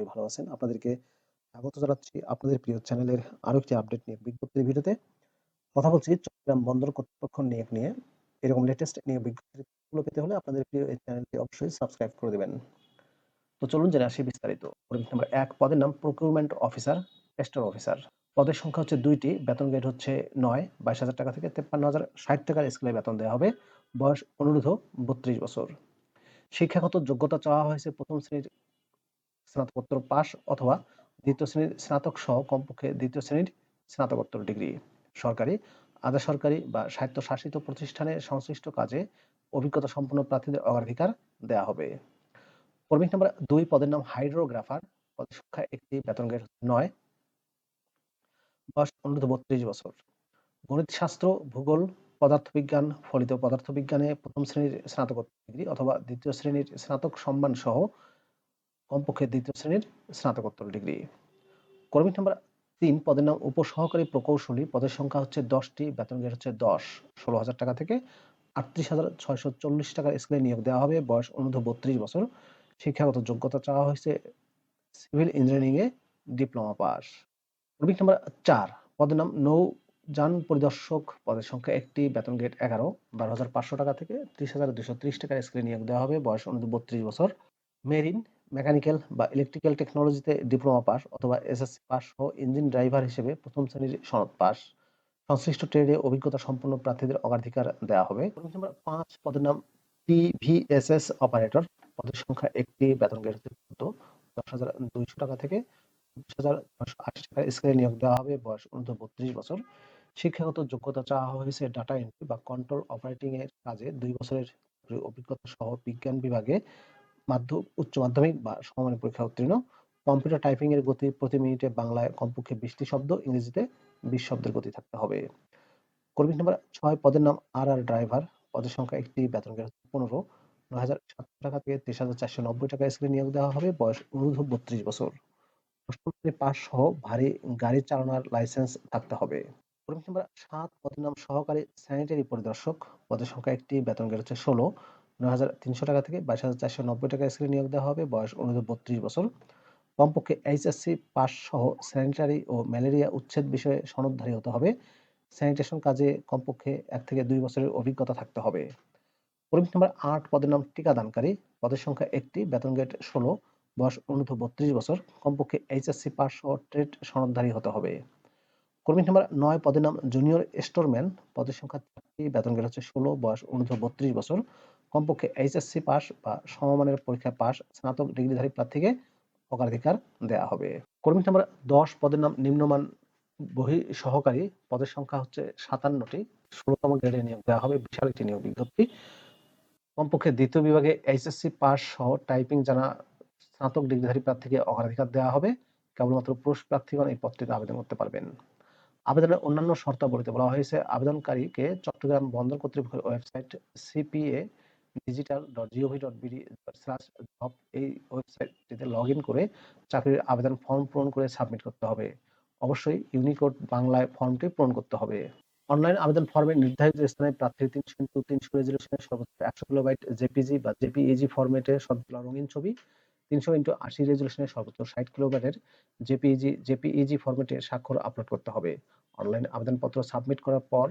সবাই ভালো আছেন। আপনাদেরকে স্বাগত জানাচ্ছি আপনাদের প্রিয় চ্যানেলের আরও একটি আপডেট নিয়ে বিজ্ঞপ্তির ভিডিওতে। কথা বলছি চট্টগ্রাম বন্দর কর্তৃপক্ষ নিয়োগ নিয়ে। এরকম লেটেস্ট নিয়োগ বিজ্ঞপ্তিগুলো পেতে হলে আপনাদের প্রিয় এই চ্যানেলটি অবশ্যই সাবস্ক্রাইব করে দিবেন। তো চলুন জেনে আসি বিস্তারিত। নাম্বার ১ পদের নাম প্রকিউরমেন্ট অফিসার, স্টোর অফিসার। পদের সংখ্যা হচ্ছে ২ টি, বেতন গ্রেড হচ্ছে ৯, ২২,০০০ টাকা থেকে ৫৩,০৬০ টাকার স্কেলে বেতন দেওয়া হবে। বয়স অনুরোধ ৩২ বছর। শিক্ষাগত যোগ্যতা চাওয়া হয়েছে প্রথম শ্রেণির স্নাতকোত্তর পাস অথবা দ্বিতীয় শ্রেণির স্নাতক সহ কমপক্ষে দ্বিতীয় শ্রেণির স্নাতকোত্তর ডিগ্রি। সরকারি আধা সরকারি বা স্বায়ত্তশাসিত প্রতিষ্ঠানে সংশ্লিষ্ট কাজে অভিজ্ঞতা সম্পন্ন প্রার্থীদের অগ্রাধিকার দেওয়া হবে। কর্মিক নম্বর দুই পদের নাম হাইড্রোগ্রাফার। পদের সংখ্যা একটি, বেতন গ্রেড নয়। বয়স অনুরোধ বত্রিশ বছর। গণিত শাস্ত্র ভূগোল, পদার্থবিজ্ঞান, ফলিত পদার্থবিজ্ঞানে প্রথম শ্রেণির স্নাতকোত্তর ডিগ্রি অথবা দ্বিতীয় শ্রেণির স্নাতক সম্মান সহ কমপক্ষে দ্বিতীয় শ্রেণির স্নাতকোত্তর ডিগ্রি। কর্মী নাম্বার তিন, পদের নাম উপসহকারী প্রকৌশলী। পদের সংখ্যা হচ্ছে দশটি, বেতন গ্রেড হচ্ছে দশ। ষোলো হাজার টাকা থেকে আটত্রিশ হাজার ছয়শো চল্লিশ টাকার স্কেলে নিয়োগ দেওয়া হবে। বয়স অনুর্ধ বত্রিশ বছর। শিক্ষাগত যোগ্যতা চাওয়া হয়েছে সিভিল ইঞ্জিনিয়ারিং এ ডিপ্লোমা পাস। কর্মী নাম্বার চার, পদের নাম নৌ যান পরিদর্শক। পদের সংখ্যা একটি, বেতন গ্রেড এগারো। বারো হাজার পাঁচশো টাকা থেকে ত্রিশ হাজার দুশো ত্রিশ টাকার স্কেলে নিয়োগ দেওয়া হবে। বয়স অনুর্ধ বত্রিশ বছর। মেরিন মেকানিক্যাল বা ইলেকট্রিক্যাল টেকনোলজিতে ডিপ্লোমা পাস অথবা এসএসসি পাস সহ ইঞ্জিন ড্রাইভার হিসেবে প্রথম শ্রেণির সনদ পাস। সংশ্লিষ্ট ট্রেডে অভিজ্ঞতা সম্পন্ন প্রার্থীদের অগ্রাধিকার দেওয়া হবে। পাঁচ পদের নাম টিভিএসএস অপারেটর পদের সংখ্যা একটি, বেতন গ্রেড দশ হাজার দুইশো টাকা থেকে বিশ হাজার আশি টাকার স্কেলে নিয়োগ দেওয়া হবে। বয়স অনুদ্ধ বত্রিশ বছর। শিক্ষাগত যোগ্যতা চাওয়া হয়েছে ডাটা এন্ট্রি বা কন্ট্রোল অপারেটিং এর কাজে দুই বছরের অভিজ্ঞতা সহ বিজ্ঞান বিভাগে মাধ্যমিক উচ্চ মাধ্যমিক বা সমমানের পরীক্ষা উত্তীর্ণ। কম্পিউটার টাইপিং এর গতি প্রতি মিনিটে বাংলায় কমপক্ষে বিশটি শব্দ, ইংরেজিতে বিশ শব্দের গতি থাকতে হবে। কর্মী নাম্বার ছয়, পদের নাম আর আর ড্রাইভার। পদের সংখ্যা একটি, বেতন পনেরো। নয় হাজার সাতশো টাকা থেকে তেইশ হাজার চারশো নব্বই টাকা স্কেলে নিয়োগ দেওয়া হবে। বয়স অনুরোধ বত্রিশ বছর। অষ্টম শ্রেণি পাস সহ ভারী গাড়ি চালানোর লাইসেন্স থাকতে হবে। কর্মী নাম্বার সাত, পদের নাম সহকারী স্যানিটারি পরিদর্শক। পদের সংখ্যা একটি, বেতন গ্রেড হচ্ছে ষোলো। নয় হাজার তিনশো টাকা থেকে বাইশ হাজার চারশো নব্বই টাকা স্কেলে নিয়োগ দেওয়া হবে। বয়স অনুযায়ী বত্রিশ বছর। কমপক্ষে এইচএসসি পাস সহ স্যানিটারি ও ম্যালেরিয়া উচ্ছেদ বিষয়ে সনদধারী হতে হবে। স্যানিটেশন কাজে কমপক্ষে এক থেকে দুই বছরের অভিজ্ঞতা থাকতে হবে। পরিমিত নম্বর আট পদের নাম টিকাদানকারী। পদের সংখ্যা একটি, বেতন গ্রেড ষোলো, বয়স অনুর্ধ বত্রিশ বছর। কমপক্ষে এইচএসসি পাস সহ ট্রেড সনদধারী হতে হবে। কর্মী নাম্বার নয় পদের নাম জুনিয়র স্টোরম্যান। পদের সংখ্যা চারটি, বেতন গ্রেড হচ্ছে ষোলো, বয়স অনুর্ধ বত্রিশ বছর। কমপক্ষে এইচএসসি পাস বা সমমানের পরীক্ষা পাস স্নাতক ডিগ্রিধারী প্রার্থীকে অগ্রাধিকার দেওয়া হবে। কর্মী নাম্বার দশ পদের নাম নিম্নমান বহি সহকারী পদের সংখ্যা হচ্ছে সাতান্নটি। ষোলোতম গ্রেডে নিয়োগ দেওয়া হবে। বিশাল একটি নিয়োগ বিজ্ঞপ্তি। কমপক্ষে দ্বিতীয় বিভাগে এইচএসসি পাস সহ টাইপিং জানা স্নাতক ডিগ্রিধারী প্রার্থীকে অগ্রাধিকার দেওয়া হবে। কেবলমাত্র পুরুষ প্রার্থীগণ এই পদটিতে আবেদন করতে পারবেন। আবেদনের অন্যান্য শর্তাবলীতে বলা হয়েছে, আবেদনকারীকে চট্টগ্রাম বন্দর কর্তৃপক্ষের website CPA digital dot GOV dot BD slash job এই ওয়েবসাইটটিতে লগ ইন করে চাকরির আবেদন ফর্ম পূরণ করে সাবমিট করতে হবে। অবশ্যই ইউনিকোড বাংলায় ফর্মটি পূরণ করতে হবে। অনলাইন আবেদন ফর্মে নির্ধারিত স্থানে প্রার্থীর তিনশো ইন্টু তিনশো রেজলিউশনের সর্বোচ্চ একশো কিলোবাইট জেপিজি বা জেপিএজি ফরম্যাটে সবগুলো রঙিন ছবি, তিনশো ইন্টু আশি রেজলিউশনের সর্বোচ্চ ষাট কিলোবাইটের জেপিইজি জেপিইজি ফরম্যাটে স্বাক্ষর আপলোড করতে হবে। অনলাইন আবেদনপত্র সাবমিট করার পর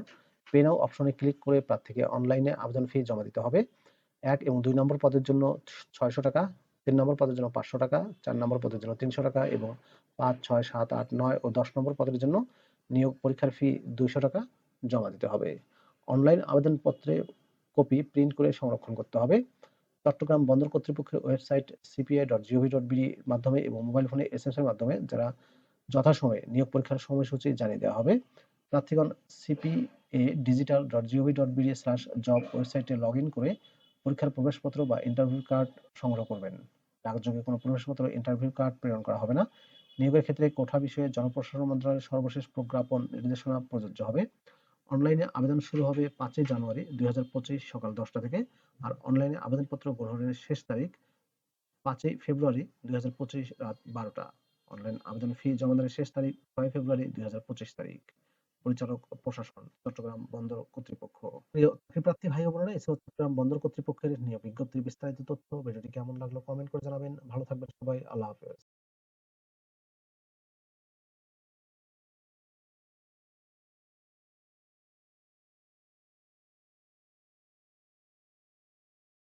পে নাও অপশনে ক্লিক করে প্রার্থীকে অনলাইনে আবেদন ফি জমা দিতে হবে। এক এবং দুই নম্বর পদের জন্য ছয়শো টাকা, তিন নম্বর পদের জন্য পাঁচশো টাকা, চার নম্বর পদের জন্য তিনশো টাকা এবং পাঁচ, ছয়, সাত, আট, নয় ও দশ নম্বর পদের জন্য নিয়োগ পরীক্ষার ফি দুইশো টাকা জমা দিতে হবে। অনলাইন আবেদনপত্রে কপি প্রিন্ট করে সংরক্ষণ করতে হবে। চট্টগ্রাম বন্দর কর্তৃপক্ষের website CPI dot GOV dot BD মাধ্যমে এবং মোবাইল ফোনে এস এর মাধ্যমে যারা যথাসময়ে নিয়োগ পরীক্ষার সময়সূচি জানিয়ে দেওয়া হবে। প্রার্থীগণ CPA digital dot GOV dot BD slash job ওয়েবসাইটে লগ ইন করে পরীক্ষার প্রবেশপত্র বা ইন্টারভিউ কার্ড সংগ্রহ করবেন। ডাকযোগে কোনো প্রবেশপত্র ইন্টারভিউ কার্ড প্রেরণ করা হবে না। নিয়োগের ক্ষেত্রে কোঠা বিষয়ে জনপ্রশাসন মন্ত্রণালয়ের সর্বশেষ প্রজ্ঞাপন নির্দেশনা প্রযোজ্য হবে। অনলাইনে আবেদন শুরু হবে পাঁচই জানুয়ারি দুই হাজার পঁচিশ সকাল দশটা থেকে আর অনলাইনে আবেদনপত্র গ্রহণের শেষ তারিখ পাঁচই ফেব্রুয়ারি দুই হাজার পঁচিশ রাত বারোটা। অনলাইন আবেদন ফি জমাদানের শেষ তারিখ ছয় ফেব্রুয়ারি দুই হাজার পঁচিশ তারিখ। পরিচালক প্রশাসন, চট্টগ্রাম বন্দর কর্তৃপক্ষ। প্রার্থী ভাই বোনেরা এসে চট্টগ্রাম বন্দর কর্তৃপক্ষের নিয়োগ বিজ্ঞপ্তির বিস্তারিত তথ্য। ভিডিওটি কেমন লাগল কমেন্ট করে জানাবেন। ভালো থাকবেন সবাই। আল্লাহ হাফেজ।